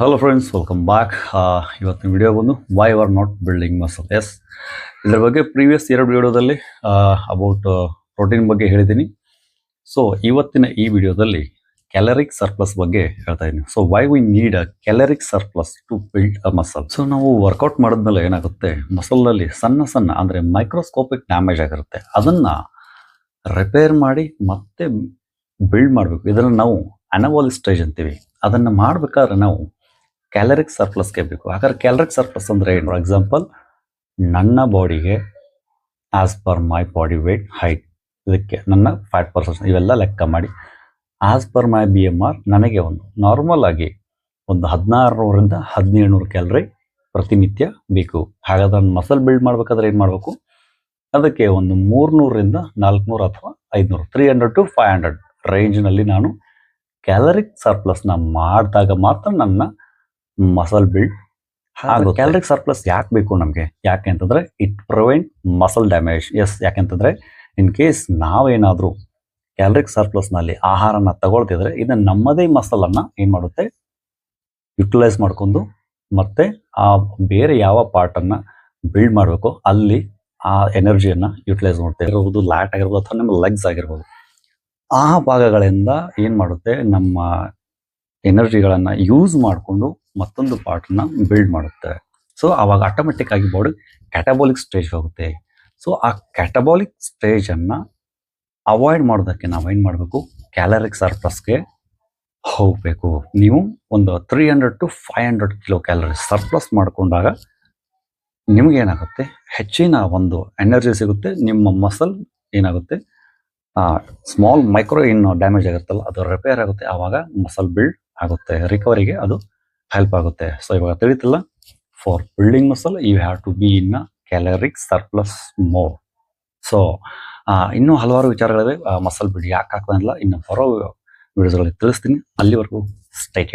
Hello friends welcome back ಇವತ್ತಿನ video ಬಂದು why are not building muscles ಇದರ ಬಗ್ಗೆ ಪ್ರೀವಿಯಸ್ ಎರಡು ವಿಡಿಯೋದಲ್ಲಿ ಅಬೌಟ್ ಪ್ರೋಟೀನ್ ಬಗ್ಗೆ ಹೇಳಿದ್ದೀನಿ. ಸೊ ಇವತ್ತಿನ ಈ ವಿಡಿಯೋದಲ್ಲಿ ಕ್ಯಾಲರಿಕ್ ಸರ್ಪ್ಲಸ್ ಬಗ್ಗೆ ಹೇಳ್ತಾ ಇದ್ದೀನಿ. So why we need a caloric surplus to build a muscle so ನಾವು ವರ್ಕೌಟ್ ಮಾಡಿದ್ಮೇಲೆ ಏನಾಗುತ್ತೆ? ಮಸಲ್ನಲ್ಲಿ ಸಣ್ಣ ಸಣ್ಣ, ಅಂದರೆ ಮೈಕ್ರೋಸ್ಕೋಪಿಕ್ ಡ್ಯಾಮೇಜ್ ಆಗಿರುತ್ತೆ. ಅದನ್ನ ರಿಪೇರ್ ಮಾಡಿ ಮತ್ತೆ ಬಿಲ್ಡ್ ಮಾಡಬೇಕು. ಇದನ್ನು ನಾವು ಅನವಾಲಿಸ್ಟೇಜ್ ಅಂತೀವಿ. ಅದನ್ನ ಮಾಡಬೇಕಾದ್ರೆ ನಾವು ಕ್ಯಾಲರಿಕ್ ಸರ್ಪ್ಲಸ್ಗೆ ಬೇಕು. ಹಾಗಾದ್ರೆ ಕ್ಯಾಲರಿಕ್ ಸರ್ಪ್ಲಸ್ ಅಂದ್ರೆ ಏನು? ಎಕ್ಸಾಂಪಲ್ ನನ್ನ ಬಾಡಿಗೆ as per my body weight height ಇದಕ್ಕೆ ನನ್ನ ಫ್ಯಾಟ್ ಪರ್ಸೆಂಟ್ ಇವೆಲ್ಲ ಲೆಕ್ಕ ಮಾಡಿ as per my B M R ನನಗೆ ಒಂದು ನಾರ್ಮಲ್ ಆಗಿ ಒಂದು ಹದಿನಾರುನೂರಿಂದ ಹದಿನೇಳುನೂರು ಕ್ಯಾಲರಿ ಪ್ರತಿನಿತ್ಯ ಬೇಕು. ಹಾಗಾದ್ರೆ ಮಸಲ್ ಬಿಲ್ಡ್ ಮಾಡ್ಬೇಕಾದ್ರೆ ಏನು ಮಾಡಬೇಕು? ಅದಕ್ಕೆ ಒಂದು ಮೂರ್ನೂರರಿಂದ ನಾಲ್ಕುನೂರು ಅಥವಾ ಐದುನೂರು three hundred to five hundred ರೇಂಜ್ನಲ್ಲಿ ನಾನು ಕ್ಯಾಲರಿಕ್ ಸರ್ಪ್ಲಸ್ನ ಮಾಡಿದಾಗ ಮಾತ್ರ ನನ್ನ ಮಸಲ್ ಬಿಲ್ಡ್ ಹಾಗೂ ಕ್ಯಾಲರಿ ಸರ್ಪ್ಲಸ್ ಯಾಕೆ ಬೇಕು ನಮಗೆ? ಯಾಕೆ ಅಂತಂದ್ರೆ it prevent muscle damage yes ಯಾಕೆಂತಂದ್ರೆ ಇನ್ ಕೇಸ್ ನಾವೇನಾದರೂ ಕ್ಯಾಲರಿಕ್ ಸರ್ಪ್ಲಸ್ನಲ್ಲಿ ಆಹಾರನ ತಗೊಳ್ತಿದ್ರೆ ಇದು ನಮ್ಮದೇ ಮಸಲನ್ನು ಏನ್ ಮಾಡುತ್ತೆ? ಯುಟಿಲೈಸ್ ಮಾಡ್ಕೊಂಡು ಮತ್ತೆ ಆ ಬೇರೆ ಯಾವ ಪಾರ್ಟನ್ನು ಬಿಲ್ಡ್ ಮಾಡಬೇಕು ಅಲ್ಲಿ ಆ ಎನರ್ಜಿಯನ್ನು ಯುಟಿಲೈಸ್ ಮಾಡುತ್ತೆ ಇರಬಹುದು ಲ್ಯಾಟ್ ಆಗಿರ್ಬೋದು ಅಥವಾ ನಮ್ಮ ಲೆಗ್ಸ್ ಆಗಿರ್ಬೋದು. ಆ ಭಾಗಗಳಿಂದ ಏನು ಮಾಡುತ್ತೆ? ನಮ್ಮ ಎನರ್ಜಿಗಳನ್ನ ಯೂಸ್ ಮಾಡಿಕೊಂಡು ಮತ್ತೊಂದು ಪಾರ್ಟ್ನ ಬಿಲ್ಡ್ ಮಾಡುತ್ತೆ. ಸೊ ಅವಾಗ ಆಟೋಮೆಟಿಕ್ ಆಗಿ ಬಾಡಿ ಕ್ಯಾಟಬಾಲಿಕ್ ಸ್ಟೇಜ್ ಹೋಗುತ್ತೆ. ಸೊ ಆ ಕ್ಯಾಟಬಾಲಿಕ್ ಸ್ಟೇಜ್ ಅನ್ನ ಅವಾಯ್ಡ್ ಮಾಡೋದಕ್ಕೆ ನಾವೇನು ಮಾಡಬೇಕು? ಕ್ಯಾಲರಿಕ್ ಸರ್ಪ್ಲಸ್ಗೆ ಹೋಗಬೇಕು. ನೀವು ಒಂದು three hundred to five hundred kilo calorie surplus ಮಾಡ್ಕೊಂಡಾಗ ನಿಮ್ಗೆ ಏನಾಗುತ್ತೆ? ಹೆಚ್ಚಿನ ಒಂದು ಎನರ್ಜಿ ಸಿಗುತ್ತೆ. ನಿಮ್ಮ ಮಸಲ್ ಏನಾಗುತ್ತೆ? ಸ್ಮಾಲ್ ಮೈಕ್ರೋ ಏನು ಡ್ಯಾಮೇಜ್ ಆಗಿರುತ್ತಲ್ಲ ಅದು ರಿಪೇರ್ ಆಗುತ್ತೆ. ಆವಾಗ ಮಸಲ್ ಬಿಲ್ಡ್ ಆಗುತ್ತೆ. ರಿಕವರಿಗೆ ಅದು ಹೆಲ್ಪ್ ಆಗುತ್ತೆ. ಸೊ ಇವಾಗ ತಿಳಿತಿಲ್ಲ. For building muscle you have to be in caloric surplus more so ಇನ್ನೂ ಹಲವಾರು ವಿಚಾರಗಳಿವೆ. ಮಸಲ್ ಬಿಲ್ಡ್ ಯಾಕೆ ಇಲ್ಲ? ಇನ್ನು ಬರೋ ವಿಡಿಯೋಸ್ಗಳಲ್ಲಿ ತಿಳಿಸ್ತೀನಿ. ಅಲ್ಲಿವರೆಗೂ ಸ್ಟೇಟ್